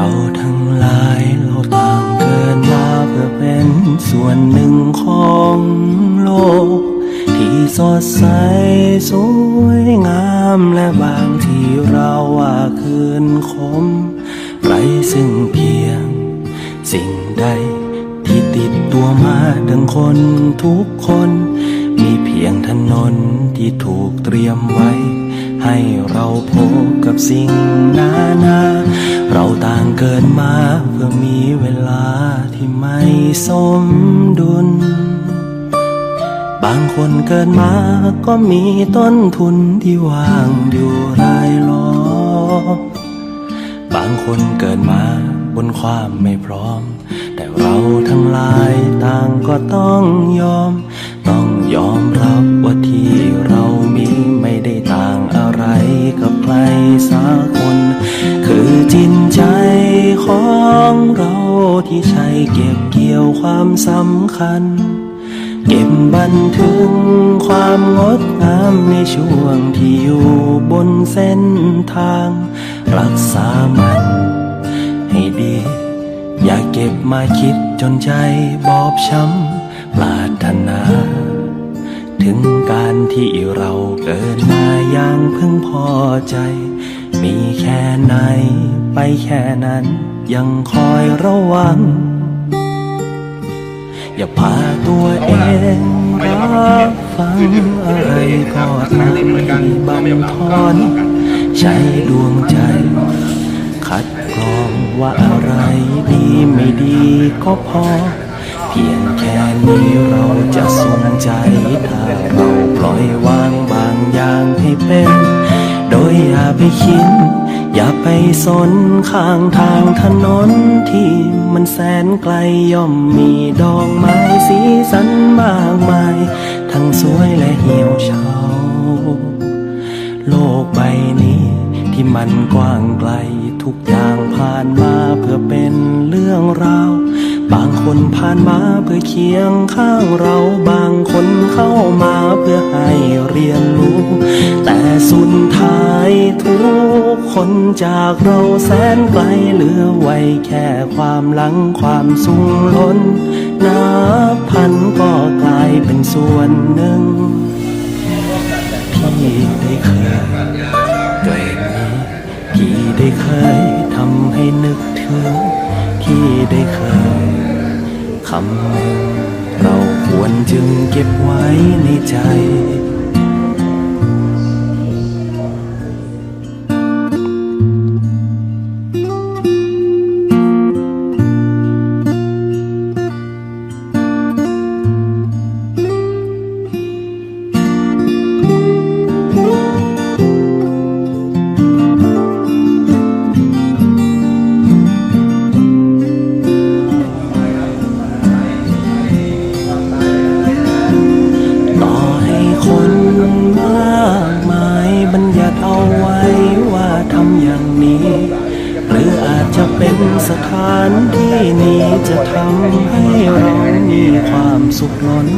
เราทั้งหลายเราต่างเกิดมาเพื่อเป็นส่วนหนึ่งของโลก ที่สดใสสวยงามและบางที่เราว่าคืนคมไรซึ่งเพียง สิ่งใดที่ติดตัวมาดังคนทุกคน มีเพียงถนนที่ถูกเตรียมไว้ ให้เราพบกับสิ่งนานา เราต่างเกิดมาเพื่อมีเวลาที่ไม่สมดุล บางคนเกิดมาก็มีต้นทุนที่ว่างอยู่รายล้อม บางคนเกิดมาบนความไม่พร้อม แต่เราทั้งหลายต่างก็ต้องยอม ต้องยอมรับว่าที่เรา กับใครสักคน คือจิตใจของเราที่ใช้เก็บเกี่ยวความสำคัญ เก็บบันทึกความงดงามในช่วงที่อยู่บนเส้นทาง รักษามัน ให้ดี อย่าเก็บมาคิดจนใจบอบช้ำปรารถนา ถึงการที่เราเกิดมาอย่างพึงพอใจ มีแค่ไหนไปแค่นั้นยังคอยระวัง อย่าพาตัวเองรับฟังอะไรก็ตามที่บันทอนใช้ดวงใจ คัดกรองว่าอะไรดีไม่ดีก็พอ เพียงแค่ นี้เราจะสนใจถ้าเราปล่อยวางบางอย่างให้เป็น โดยอย่าไปคิด อย่าไปสนข้างทางถนนที่มันแสนไกลย่อมมีดอกไม้สีสันมากมาย ทั้งสวยและเหี่ยวเฉาโลกใบนี้ที่มันกว้างไกลทุกอย่างผ่านมาเพื่อเป็นเรื่องราว บางคนผ่านมาเพื่อเคียงข้างเราบางคนเข้ามาเพื่อให้เรียนรู้ แต่สุดท้ายทุกคนจากเราแสนไกลเหลือไว้แค่ความหลังความสุงล้นนับพันก็กลายเป็นส่วนหนึ่งพี่ได้เคยเกิดนี้พี่ได้เคยทำให้นึกถึงพี่ได้เคย คำเราควรจึงเก็บไว้ในใจ สถานที่นี้จะทำให้เรามีความสุขล้น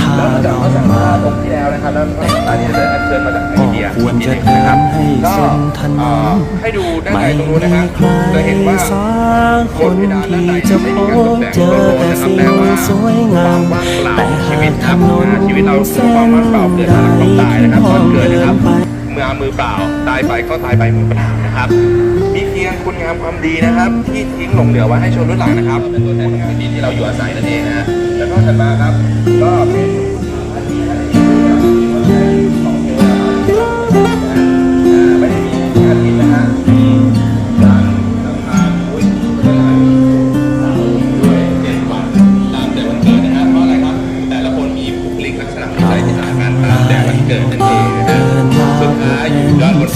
ถ้าเรามาที่แล้วนะครับแล้วอันนี้จะอัญเชิญมาจากก็อินเดียควรจะนิดเดินึงนะครับนให้ก็เส้นถนเอ่อนให้ดูด้านไม่ในตรงนู้นนะมีครับใครจะเห็นว่าสักคนที่จะพบเจอแต่สิ่งสวยงาม แต่หากถนนเส้นใดที่มองเดินไปเมือเปล่า ตายไปก็ตายไปมือเปล่านะครับ มีเพียงคุณงามความดีนะครับ ที่ทิ้งหลงเหลือไว้ให้ชนรุ่นหลังนะครับเป็นตัวแทนของดินที่เราอยู่อาศัยนั่นเองนะแล้วก็ถัดมาครับ ก็เป็นไม่ได้มีแค่อาทิตย์นะฮะมีการทำงานอุ้ยด้วยเจ็ดวันตามแต่วันเกิดนะเพราะอะไรครับแต่ละคนมีบุคลิกลักษณะนิสัยที่ต่างกันตามแต่วันเกิด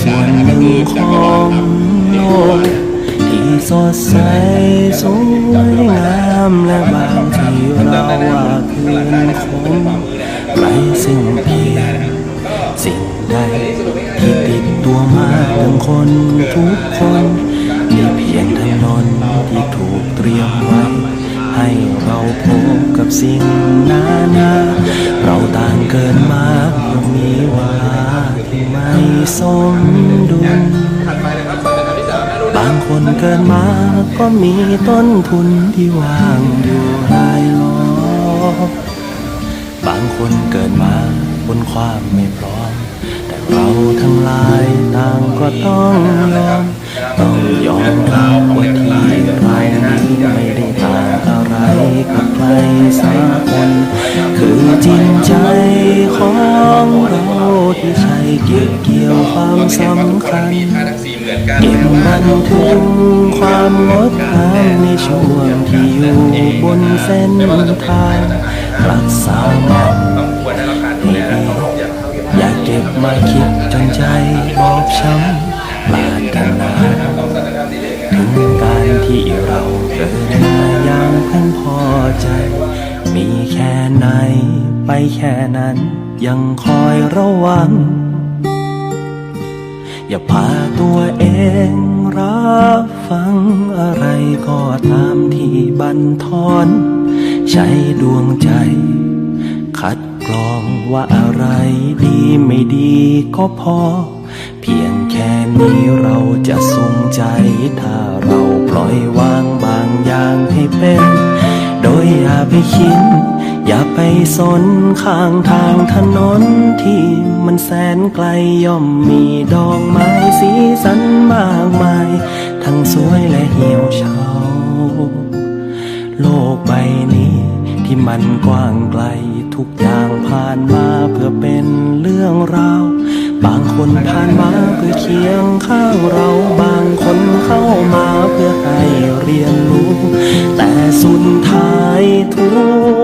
ยอดบนดาวนะครับก็คือจักรวาลครับโลกที่สดใสสวยงามและบางที่เราว่าคืนคมไรซึ่งเพียงสิ่งใดที่ติดตัวมาทั้งคนทุกคนมีเพียงถนนที่ถูกเตรียมไว้ ให้เราพบกับสิ่งนานา เราต่างเกินมา สมดุล บางคนเกิดมาก็มีต้นทุนที่วางอยู่รายล้อมบางคนเกิดมาบนความไม่พร้อม แต่เราทั้งหลายต่างก็ต้องยอมต้องยอมรับว่าที่เรานี้ไม่ได้ต่างอะไรกับใคร สักคนคือจริงใจของเราที่ใช้เก็บเกี่ยวความสำคัญเก็บบันทึกความงดงามในช่วงที่อยู่บนเส้นทางรักษามันอกอย่างเท่าเทียมาเก็บมาคิดจนใจบอบช้ำปรารถนาต้องสัญญาที่เด็กถึง ที่เราเกิดมาย่างเพิ่งพอใจ มีแค่ไหน ไปแค่นั้น ยังคอยระวัง อย่าพาตัวเองรับฟังอะไรก็ตามที่บันทอนใช้ดวงใจ คัดกรองว่าอะไรดีไม่ดีก็พอ เพียงแค่นี้เราจะสุงใจถ้าเรา ล่อยวางบางอย่างให้เป็น โดยอย่าไปคิด อย่าไปสนข้างทางถนนที่มันแสนไกลย่อมมีดอกไม้สีสันมากมาย ทั้งสวยและเหี่ยวเฉาโลกใบนี้ที่มันกว้างไกลทุกอย่างผ่านมาเพื่อเป็นเรื่องราวบางคนผ่านมาเพื่อเคียงข้างเรา บางคนเข้ามาเพื่อ สุดท้ายทุ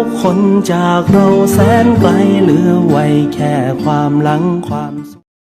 กคนจากเราแสนไกลเหลือไว้แค่ความหลังความส